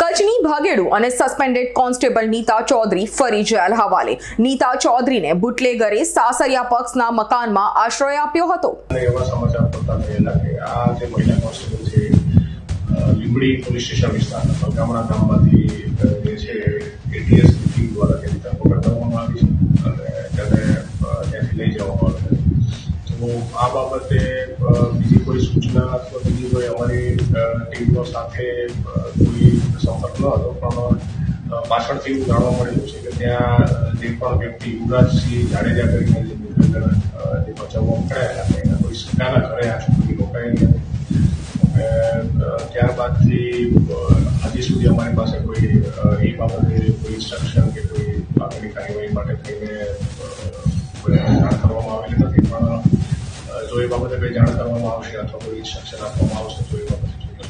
કચ્છની ભાગેડુ અને suspended constable Nita Chaudhary ફરી જેલ હવાલે. નીતા ચૌધરીને બુટલેગરે સાસરિયા પક્ષના મકાનમાં આશ્રય આપ્યો હતો. લીંબડી પોલીસ સ્ટેશન વિસ્તારના ગામડા ગામમાંથી જે છે, એટીએસ ટીમ દ્વારા તેની ધરપકડ કરવામાં આવી છે અને તેને ત્યાંથી લઈ જવામાં આવે તો આ બાબતે બીજી કોઈ સૂચના અથવા બીજી કોઈ અમારી ટીમનો સાથે કોઈ સંપર્ક ન હતો, પણ પાછળથી એવું જાણવા મળેલું છે કે ત્યાં જે પણ વ્યક્તિ યુવરાજસિંહ જાડેજા કરીને જે જે બચાવો પકડાયેલા હતા, એના કોઈ સગાના ઘરે આ છોકરી રોકાયેલી હતી ત્યારબાદથી હજી સુધી અમારી પાસે કોઈ એ બાબતે કોઈ ઇન્સ્ટ્રક્શન કે કોઈ આગળની કાર્યવાહી માટે થઈને કોઈ જાણ કરવામાં આવેલી નથી, પણ જો એ બાબતે કોઈ જાણ કરવામાં આવશે અથવા કોઈ ઇન્સ્ટ્રક્શન આપવામાં આવશે, તો